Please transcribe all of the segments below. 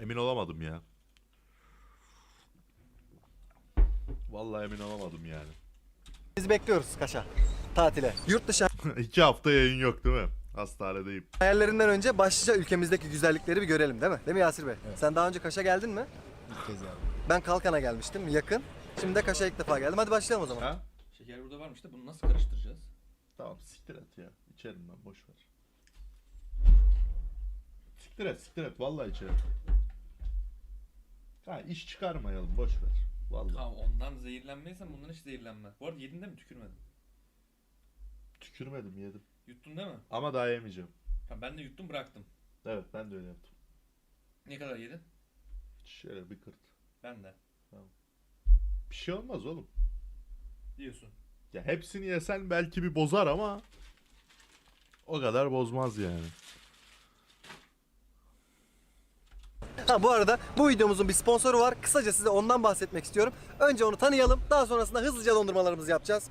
Emin olamadım ya. Vallahi emin olamadım yani. Biz bekliyoruz Kaş'a. Tatile. Yurt dışı İki hafta yayın yok değil mi? Hastanedeyim. hayallerinden önce başlıca ülkemizdeki güzellikleri bir görelim değil mi? Değil mi Yasir Bey? Sen daha önce Kaş'a geldin mi? İlk kez abi. Ben Kalkan'a gelmiştim yakın. Şimdi de Kaş'a ilk defa geldim. Hadi başlayalım o zaman. Ha? Şeker burada varmış da bunu nasıl karıştıracağız? Tamam siktir et ya. İçerim ben boş ver. Siktir et siktir et vallahi içerim. Ha iş çıkarmayalım boş ver. Vallahi. Tamam ondan zehirlenmeysen bundan hiç zehirlenme. Bu arada yedin değil mi? Tükürmedin. Tükürmedim yedim. Yuttun değil mi? Ama daha yemeyeceğim. Tamam ben de yuttum bıraktım. Evet ben de öyle yaptım. Ne kadar yedin? Şöyle bir kırt. Ben de. Bir şey olmaz oğlum. Diyorsun. Ya hepsini yesen belki bir bozar ama o kadar bozmaz yani. Ha bu arada bu videomuzun bir sponsoru var. Kısaca size ondan bahsetmek istiyorum. Önce onu tanıyalım. Daha sonrasında hızlıca dondurmalarımızı yapacağız.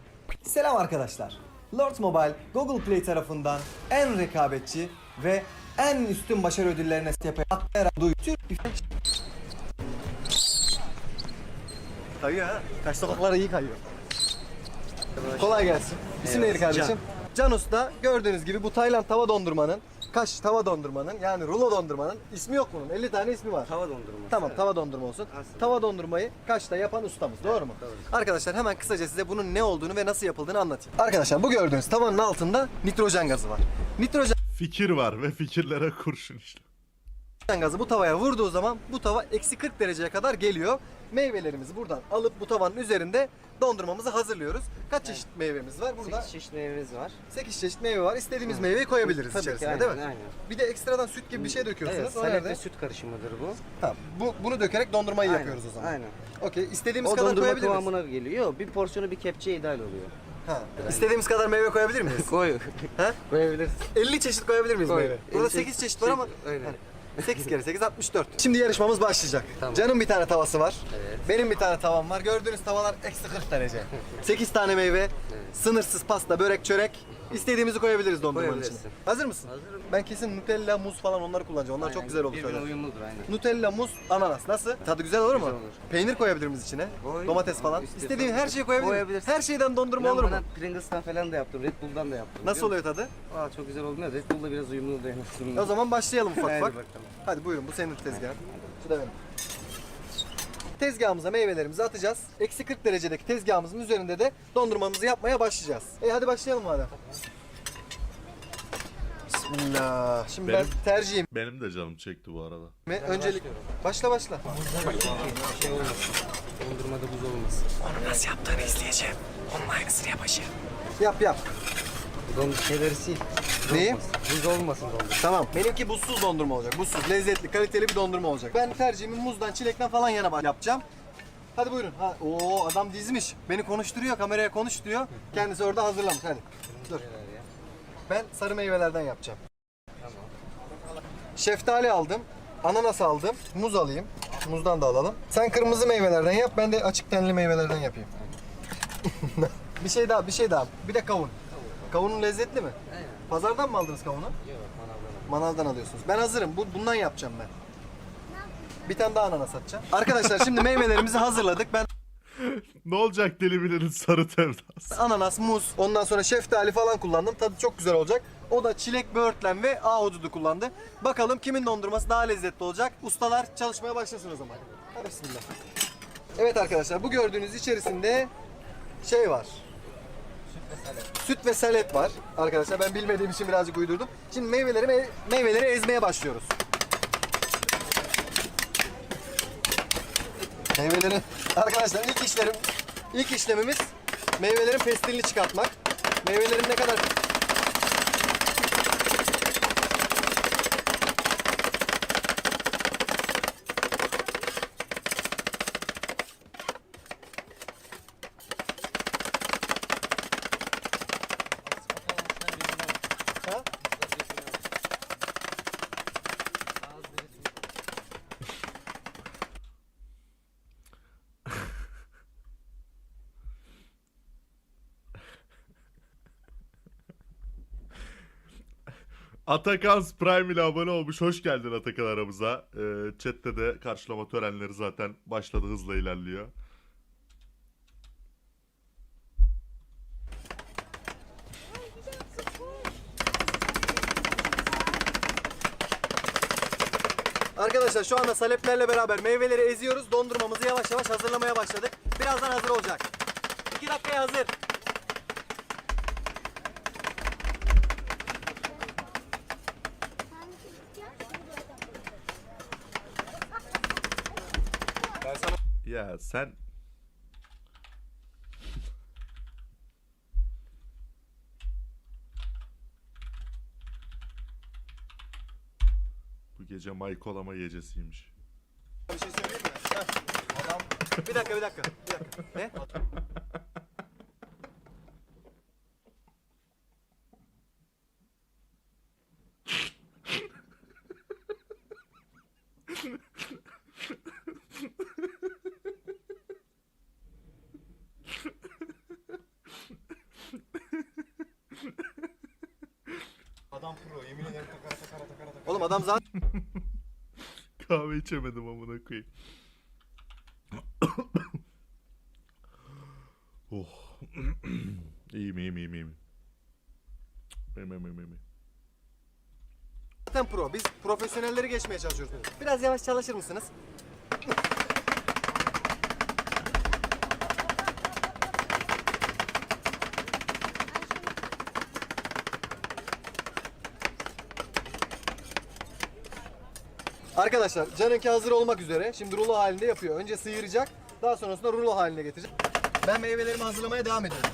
Selam arkadaşlar. Lord Mobile Google Play tarafından en rekabetçi ve en üstün başarı ödüllerine tepeye atlayarak duyduğu bir Kayıyor ha. Kaş sokaklara iyi kayıyor. Kolay gelsin. İsim neydi kardeşim? Can Usta gördüğünüz gibi bu Tayland tava dondurmanın, Kaş tava dondurmanın yani rulo dondurmanın ismi yok bunun. 50 tane ismi var. Tava dondurması. Tamam tava dondurma olsun. Aslında. Tava dondurmayı Kaş'ta yapan ustamız doğru mu? Arkadaşlar hemen kısaca size bunun ne olduğunu ve nasıl yapıldığını anlatayım. Arkadaşlar bu gördüğünüz tavanın altında nitrojen gazı var. Nitrojen Fikir var ve fikirlere kurşun işte. gazı bu tavaya vurduğu zaman bu tava eksi 40 dereceye kadar geliyor. Meyvelerimizi buradan alıp bu tavanın üzerinde dondurmamızı hazırlıyoruz. Kaç çeşit meyvemiz var? Burada 8 çeşit meyvemiz var. 8 çeşit meyve var. İstediğimiz meyveyi koyabiliriz Tabii ki, içerisine aynen, değil mi? aynen. Bir de ekstradan süt gibi bir şey döküyorsunuz. Evet, o nerede? ve süt karışımıdır bu. Tamam. Bu, bunu dökerek dondurmayı Aynen, yapıyoruz o zaman. Aynen. Okey. İstediğimiz O kadar dondurma koyabilir miyiz? kıvamına geliyor. Bir porsiyonu bir kepçeye ideal oluyor. Ha. İstediğimiz kadar meyve koyabilir miyiz? Koy. Ha? Koyabilirsin. 50 çeşit koyabilir miyiz Koy. meyve? Burada 50 8 çeşit var ama Aynen. 8 kere 8 64. Şimdi yarışmamız başlayacak. Tamam. Can'ın bir tane tavası var. Evet. Benim bir tane tavam var. Gördüğünüz tavalar eksi 40 derece. 8 tane meyve, sınırsız pasta, börek, çörek. İstediğimizi koyabiliriz dondurmanın içine. Koyabilirsin. Hazır mısın? Hazırım. Ben kesin Nutella, muz falan onları kullanacağım. Onlar çok Aynen. güzel olur Birbirine uyumludur aynen. Nutella, muz, ananas. Nasıl? Tadı güzel olur mu? Güzel olur. Peynir koyabilir miyiz içine? Koy. Domates falan. İstiyorsan. İstediğin her şeyi koyabilir miyiz? Koyabilirsin. Her şeyden dondurma olur mu? buna Pringles'tan falan da yaptım. Red Bull'dan da yaptım. Nasıl oluyor tadı? Aa, çok güzel olmuyor. Red Bull'da biraz uyumlu oluyor. en azından. O zaman başlayalım ufak Hadi ufak. bakalım. Hadi buyurun bu senin tezgahın. Şu da benim. Tezgahımıza meyvelerimizi atacağız. Eksi 40 derecedeki tezgahımızın üzerinde de dondurmamızı yapmaya başlayacağız. E hadi başlayalım madem. Bismillah. Şimdi Benim- ben tercihim. Benim de canım çekti bu arada. Öncelik başla başla. şey olmasın. Dondurmada buz olmasın. Nasıl yaptığını izleyeceğim. Onun aynısını yapacağım. Yap yap. Dondur şeyleri sil. Neyi? olmasın. Buz olmasın dondur. Tamam. Benimki buzsuz dondurma olacak. Buzsuz, lezzetli, kaliteli bir dondurma olacak. Ben tercihimi muzdan, çilekten falan yana yapacağım. Hadi buyurun. Ha, oo adam dizmiş. Beni konuşturuyor, kameraya konuş diyor. Kendisi orada hazırlamış. Hadi. Dur. Ben sarı meyvelerden yapacağım. Şeftali aldım. Ananas aldım. Muz alayım. Muzdan da alalım. Sen kırmızı meyvelerden yap. Ben de açık tenli meyvelerden yapayım. bir şey daha, bir şey daha. Bir de kavun. Kavunun lezzetli mi? Aynen. Pazardan mı aldınız kavunu? Yok manavdan. Manavdan alıyorsunuz. Ben hazırım. Bu, bundan yapacağım ben. Bir tane daha ananas atacağım. Arkadaşlar şimdi meyvelerimizi hazırladık. Ben Ne olacak deli bilenin sarı tevdası. ananas, muz, ondan sonra şeftali falan kullandım. Tadı çok güzel olacak. O da çilek, böğürtlen ve ahududu kullandı. Bakalım kimin dondurması daha lezzetli olacak. Ustalar çalışmaya başlasın o zaman. Hadi bismillah. Evet arkadaşlar bu gördüğünüz içerisinde şey var. Süt ve salet var. Arkadaşlar ben bilmediğim için birazcık uydurdum. Şimdi meyveleri meyveleri ezmeye başlıyoruz. Meyvelerin arkadaşlar ilk işlerim ilk işlemimiz meyvelerin pestilini çıkartmak. Meyvelerin ne kadar Ha? Atakan Prime ile abone olmuş. Hoş geldin Atakan aramıza. Ee, chatte de karşılama törenleri zaten başladı hızla ilerliyor. Arkadaşlar şu anda saleplerle beraber meyveleri eziyoruz. Dondurmamızı yavaş yavaş hazırlamaya başladık. Birazdan hazır olacak. 2 dakikaya hazır. Ya sen... Bu gece Maykolama gecesiymiş. Bir şey söyleyeyim mi? Adam... Bir dakika bir dakika. Bir dakika. Ne? Adam pro yemin ederim takara takara takara takara. Oğlum adam zaten Kahve içemedim amına koyayım. oh. iyiyim iyiyim iyiyim iyiyim. İyiyim iyiyim iyiyim. iyiyim. Zaten pro. Biz profesyonelleri geçmeye çalışıyoruz. Biraz yavaş çalışır mısınız? Arkadaşlar canınki hazır olmak üzere. Şimdi rulo halinde yapıyor. Önce sıyıracak. Daha sonrasında rulo haline getirecek. Ben meyvelerimi hazırlamaya devam ediyorum.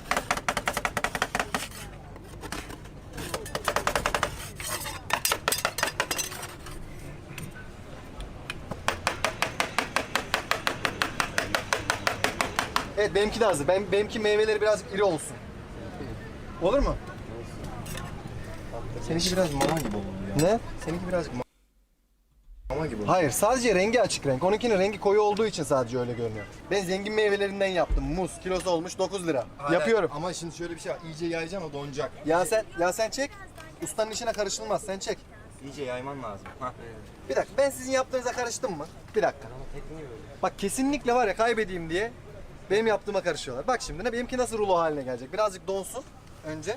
Evet benimki de hazır. Ben, benimki meyveleri birazcık iri olsun. Olur mu? Seninki biraz mama gibi oldu ya. Ne? Seninki birazcık ma- mama gibi oldu. Hayır sadece rengi açık renk. Onunkinin rengi koyu olduğu için sadece öyle görünüyor. Ben zengin meyvelerinden yaptım. Muz kilosu olmuş 9 lira. Hayır, Yapıyorum. Ama şimdi şöyle bir şey var. İyice yayacaksın o donacak. Ya sen ya sen çek. Ustanın işine karışılmaz. Sen çek. İyice yayman lazım. Bir dakika. Ben sizin yaptığınıza karıştım mı? Bir dakika. Bak kesinlikle var ya kaybedeyim diye benim yaptığıma karışıyorlar. Bak şimdi ne benimki nasıl rulo haline gelecek. Birazcık donsun önce.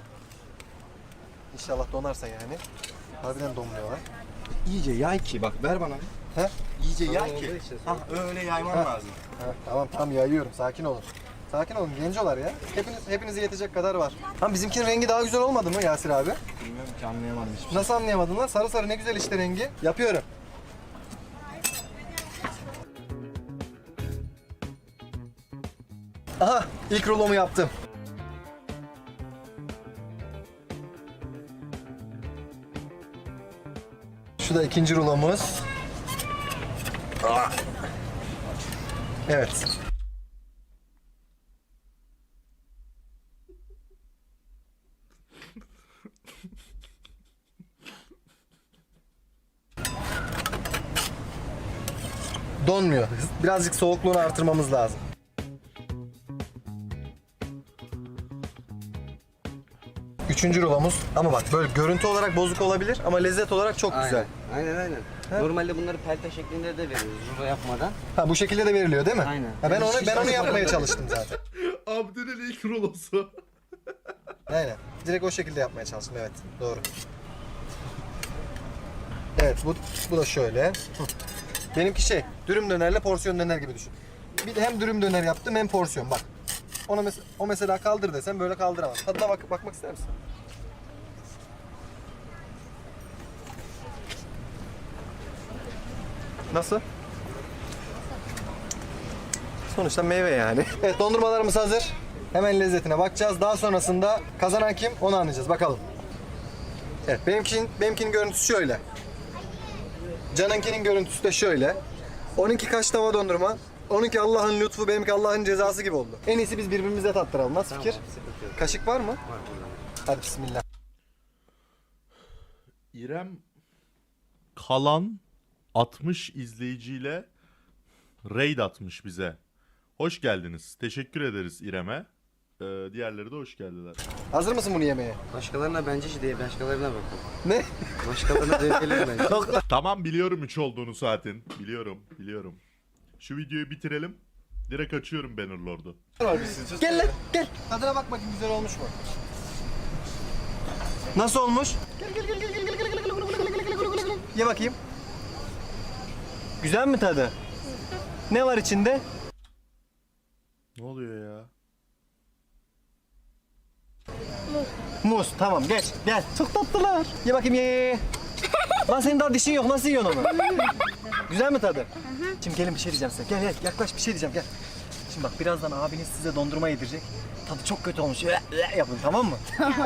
İnşallah donarsa yani. Harbiden donmuyorlar. İyice yay ki bak ver bana. He? İyice Tamam, yay ki. oldu işte. Ha öyle yayman lazım. Ha, tamam tamam yayıyorum. Sakin olun. Sakin olun gencolar ya. Hepiniz hepinize yetecek kadar var. Tam bizimkinin rengi daha güzel olmadı mı Yasir abi? Bilmiyorum ki anlayamadım hiçbir şey. Nasıl anlayamadın lan? Sarı sarı ne güzel işte rengi. Yapıyorum. Aha ilk rulomu yaptım. Şu da ikinci rulomuz. Ah. Evet. Donmuyor. Birazcık soğukluğunu artırmamız lazım. Üçüncü rulomuz. Ama bak böyle görüntü olarak bozuk olabilir ama lezzet olarak çok güzel. Aynen aynen. Normalde bunları pelte şeklinde de veriyoruz rulo yapmadan. Ha bu şekilde de veriliyor değil mi? Aynen. Ha, ben onu ben onu yapmaya çalıştım zaten. Abdü'nün ilk rulosu. Aynen. Direkt o şekilde yapmaya çalıştım evet. Doğru. Evet bu bu da şöyle. Benimki şey dürüm dönerle porsiyon döner gibi düşün. Bir de hem dürüm döner yaptım hem porsiyon bak. Ona mes- o mesela kaldır desem böyle kaldıramam. Tadına bak bakmak ister misin? Nasıl? Sonuçta meyve yani. Evet dondurmalarımız hazır. Hemen lezzetine bakacağız. Daha sonrasında kazanan kim onu anlayacağız. Bakalım. Evet benimkinin, benimkinin görüntüsü şöyle. Can'ınkinin görüntüsü de şöyle. Onunki kaç tava dondurma. Onunki Allah'ın lütfu, benimki Allah'ın cezası gibi oldu. En iyisi biz birbirimize tattıralım. Nasıl fikir? Kaşık var mı? Var. Hadi bismillah. İrem kalan 60 izleyiciyle raid atmış bize. Hoş geldiniz. Teşekkür ederiz İrem'e. Ee, diğerleri de hoş geldiler. Hazır mısın bunu yemeye? Başkalarına bence şey değil, başkalarına bakalım. Ne? Başkalarına deneyelim bence. Tamam biliyorum 3 olduğunu saatin. Biliyorum, biliyorum. Şu videoyu bitirelim. Direkt açıyorum Bannerlord'u. Gel lan gel. Tadına bak bakayım güzel olmuş mu? Nasıl olmuş? Ye bakayım. Güzel mi tadı? Ne var içinde? Ne oluyor ya? Muz. Tamam geç gel. Çok tatlılar. Ye bakayım ye. Lan senin daha dişin yok. Nasıl yiyorsun onu? Güzel mi tadı? Şimdi gelin bir şey diyeceğim size. Gel gel yaklaş bir şey diyeceğim gel. Şimdi bak birazdan abiniz size dondurma yedirecek. Tadı çok kötü olmuş. Ee yapın tamam mı?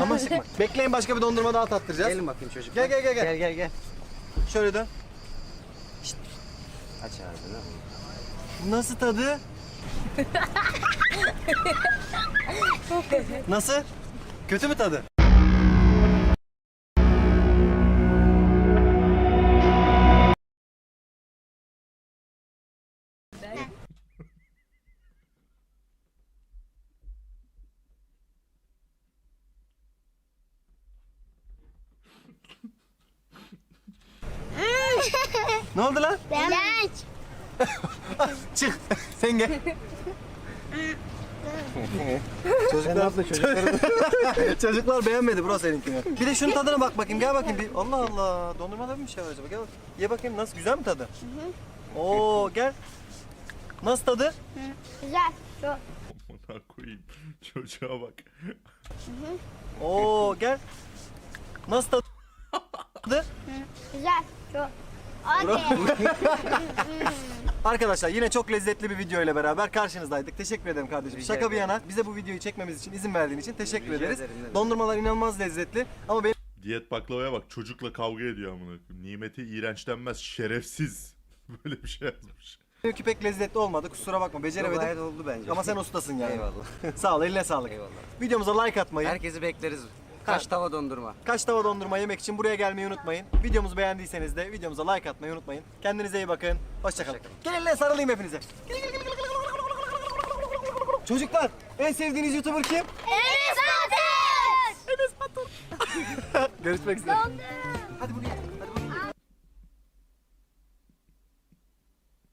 Ama bak. Bekleyin başka bir dondurma daha tattıracağız. Gelin bakayım çocuk. Gel, gel, gel, gel. Gel gel gel. Şöyle dön. Aç ağzını. Nasıl tadı? Nasıl? Kötü mü tadı? Ne oldu lan? Genç. Çık. Sen gel. çocuklar, çocuklar, çocuklar beğenmedi bro seninkini. Bir de şunun tadına bak bakayım. Gel bakayım bir. Allah Allah. Dondurmada mı bir şey var acaba? Gel bak. Ye bakayım nasıl güzel mi tadı? Oo gel. Nasıl tadı? Güzel. Çok. Amına koyayım. Çocuğa bak. Oo gel. Nasıl tadı? Güzel. Çok. Arkadaşlar yine çok lezzetli bir video ile beraber karşınızdaydık. Teşekkür ederim kardeşim. Rica Şaka bir ederim. yana bize bu videoyu çekmemiz için izin verdiğin için teşekkür Rica ederiz. ederim, ne demek. Dondurmalar inanılmaz lezzetli ama benim Diyet baklavaya bak. Çocukla kavga ediyor amına koyayım. Nimeti iğrençlenmez. Şerefsiz. Böyle bir şey yazmış. benimki pek lezzetli olmadı. Kusura bakma Yok, beceremedim. gayet oldu bence. Ama sen ustasın yani. Eyvallah. Sağ ol eline sağlık. Eyvallah. Videomuza like atmayı, Herkesi bekleriz. Kaç tava dondurma. kaç tava dondurma yemek için buraya gelmeyi unutmayın. Videomuzu beğendiyseniz de videomuza like atmayı unutmayın. Kendinize iyi bakın. Hoşçakalın. Gelin lan sarılayım hepinize. Çocuklar en sevdiğiniz YouTuber kim? Enes Batur. Görüşmek üzere. Dondurma.